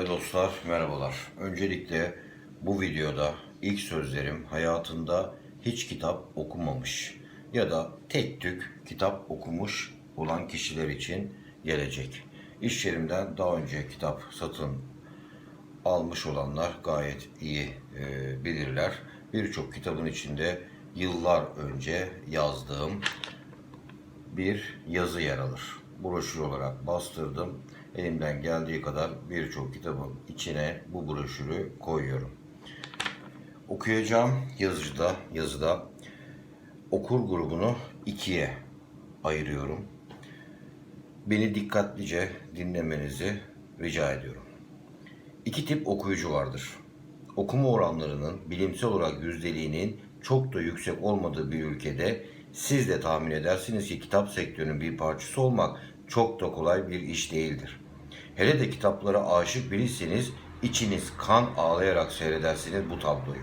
Değerli dostlar, merhabalar. Öncelikle bu videoda ilk sözlerim hayatında hiç kitap okumamış ya da tek tük kitap okumuş olan kişiler için gelecek. İş yerimden daha önce kitap satın almış olanlar gayet iyi e, bilirler. Birçok kitabın içinde yıllar önce yazdığım bir yazı yer alır. Broşür olarak bastırdım. Elimden geldiği kadar birçok kitabın içine bu broşürü koyuyorum. Okuyacağım yazıda, yazıda okur grubunu ikiye ayırıyorum. Beni dikkatlice dinlemenizi rica ediyorum. İki tip okuyucu vardır. Okuma oranlarının bilimsel olarak yüzdeliğinin çok da yüksek olmadığı bir ülkede siz de tahmin edersiniz ki kitap sektörünün bir parçası olmak çok da kolay bir iş değildir. Hele de kitaplara aşık biriyseniz içiniz kan ağlayarak seyredersiniz bu tabloyu.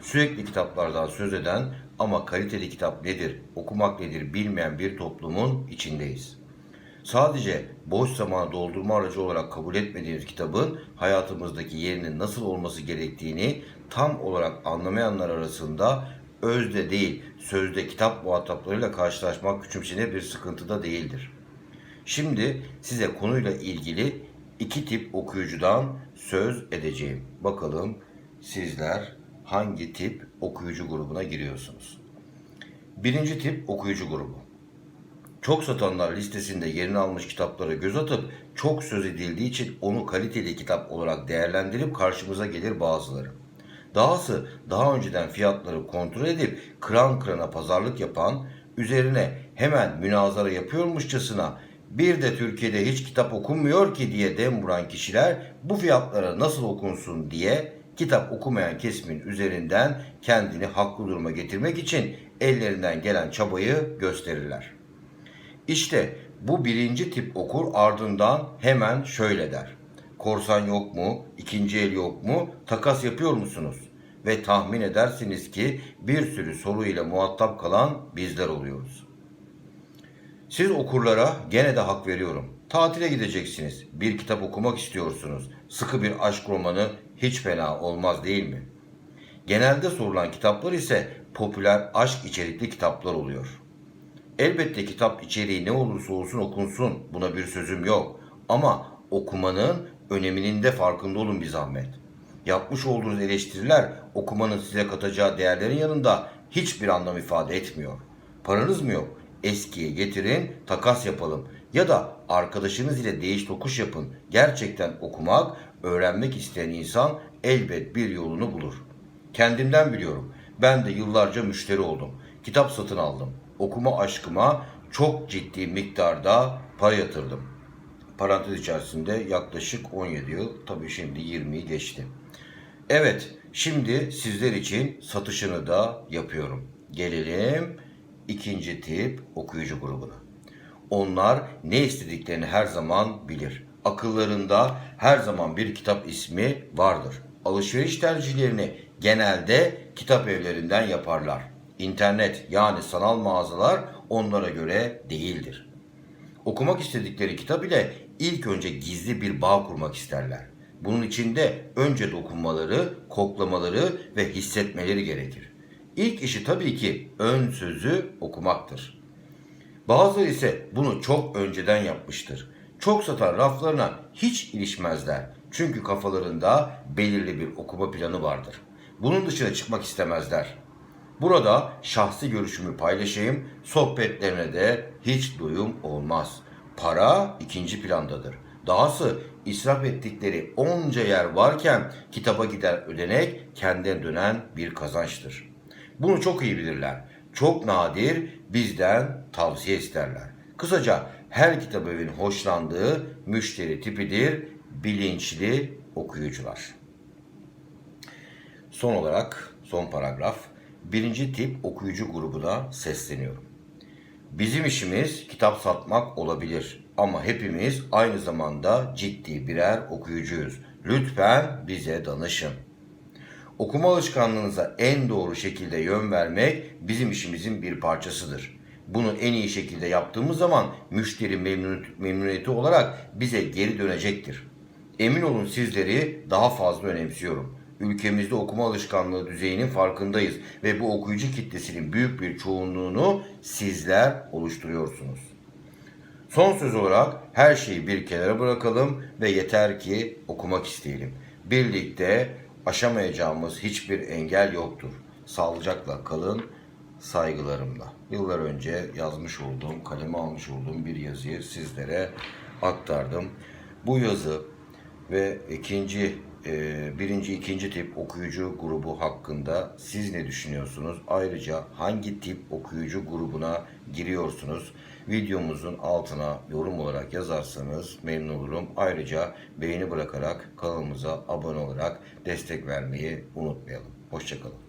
Sürekli kitaplardan söz eden ama kaliteli kitap nedir, okumak nedir bilmeyen bir toplumun içindeyiz. Sadece boş zamanı doldurma aracı olarak kabul etmediğimiz kitabın hayatımızdaki yerinin nasıl olması gerektiğini tam olarak anlamayanlar arasında özde değil, sözde kitap muhataplarıyla karşılaşmak küçümsenir bir sıkıntı da değildir. Şimdi size konuyla ilgili iki tip okuyucudan söz edeceğim. Bakalım sizler hangi tip okuyucu grubuna giriyorsunuz? Birinci tip okuyucu grubu. Çok satanlar listesinde yerini almış kitaplara göz atıp çok söz edildiği için onu kaliteli kitap olarak değerlendirip karşımıza gelir bazıları. Dahası daha önceden fiyatları kontrol edip kıran kırana pazarlık yapan, üzerine hemen münazara yapıyormuşçasına bir de Türkiye'de hiç kitap okunmuyor ki diye dem vuran kişiler bu fiyatlara nasıl okunsun diye kitap okumayan kesimin üzerinden kendini haklı duruma getirmek için ellerinden gelen çabayı gösterirler. İşte bu birinci tip okur ardından hemen şöyle der. Korsan yok mu? İkinci el yok mu? Takas yapıyor musunuz? Ve tahmin edersiniz ki bir sürü soruyla muhatap kalan bizler oluyoruz. Siz okurlara gene de hak veriyorum. Tatile gideceksiniz. Bir kitap okumak istiyorsunuz. Sıkı bir aşk romanı hiç fena olmaz değil mi? Genelde sorulan kitaplar ise popüler aşk içerikli kitaplar oluyor. Elbette kitap içeriği ne olursa olsun okunsun. Buna bir sözüm yok. Ama okumanın öneminin de farkında olun bir zahmet. Yapmış olduğunuz eleştiriler okumanın size katacağı değerlerin yanında hiçbir anlam ifade etmiyor. Paranız mı yok? Eskiye getirin, takas yapalım. Ya da arkadaşınız ile değiş tokuş yapın. Gerçekten okumak, öğrenmek isteyen insan elbet bir yolunu bulur. Kendimden biliyorum. Ben de yıllarca müşteri oldum. Kitap satın aldım. Okuma aşkıma çok ciddi miktarda para yatırdım. Parantez içerisinde yaklaşık 17 yıl. Tabii şimdi 20'yi geçti. Evet, şimdi sizler için satışını da yapıyorum. Gelelim ikinci tip okuyucu grubuna. Onlar ne istediklerini her zaman bilir. Akıllarında her zaman bir kitap ismi vardır. Alışveriş tercihlerini genelde kitap evlerinden yaparlar. İnternet yani sanal mağazalar onlara göre değildir. Okumak istedikleri kitap ile ilk önce gizli bir bağ kurmak isterler. Bunun için de önce dokunmaları, koklamaları ve hissetmeleri gerekir. İlk işi tabii ki ön sözü okumaktır. Bazıları ise bunu çok önceden yapmıştır. Çok satan raflarına hiç ilişmezler. Çünkü kafalarında belirli bir okuma planı vardır. Bunun dışına çıkmak istemezler. Burada şahsi görüşümü paylaşayım. Sohbetlerine de hiç duyum olmaz. Para ikinci plandadır. Dahası israf ettikleri onca yer varken kitaba gider ödenek kendine dönen bir kazançtır. Bunu çok iyi bilirler. Çok nadir bizden tavsiye isterler. Kısaca her kitap evin hoşlandığı müşteri tipidir bilinçli okuyucular. Son olarak son paragraf birinci tip okuyucu grubuna sesleniyorum. Bizim işimiz kitap satmak olabilir ama hepimiz aynı zamanda ciddi birer okuyucuyuz. Lütfen bize danışın. Okuma alışkanlığınıza en doğru şekilde yön vermek bizim işimizin bir parçasıdır. Bunu en iyi şekilde yaptığımız zaman müşteri memnun, memnuniyeti olarak bize geri dönecektir. Emin olun sizleri daha fazla önemsiyorum. Ülkemizde okuma alışkanlığı düzeyinin farkındayız ve bu okuyucu kitlesinin büyük bir çoğunluğunu sizler oluşturuyorsunuz. Son söz olarak her şeyi bir kenara bırakalım ve yeter ki okumak isteyelim. Birlikte aşamayacağımız hiçbir engel yoktur. Sağlıcakla kalın, saygılarımla. Yıllar önce yazmış olduğum, kaleme almış olduğum bir yazıyı sizlere aktardım. Bu yazı ve ikinci, e, birinci, ikinci tip okuyucu grubu hakkında siz ne düşünüyorsunuz? Ayrıca hangi tip okuyucu grubuna giriyorsunuz? Videomuzun altına yorum olarak yazarsanız memnun olurum. Ayrıca beğeni bırakarak kanalımıza abone olarak destek vermeyi unutmayalım. Hoşçakalın.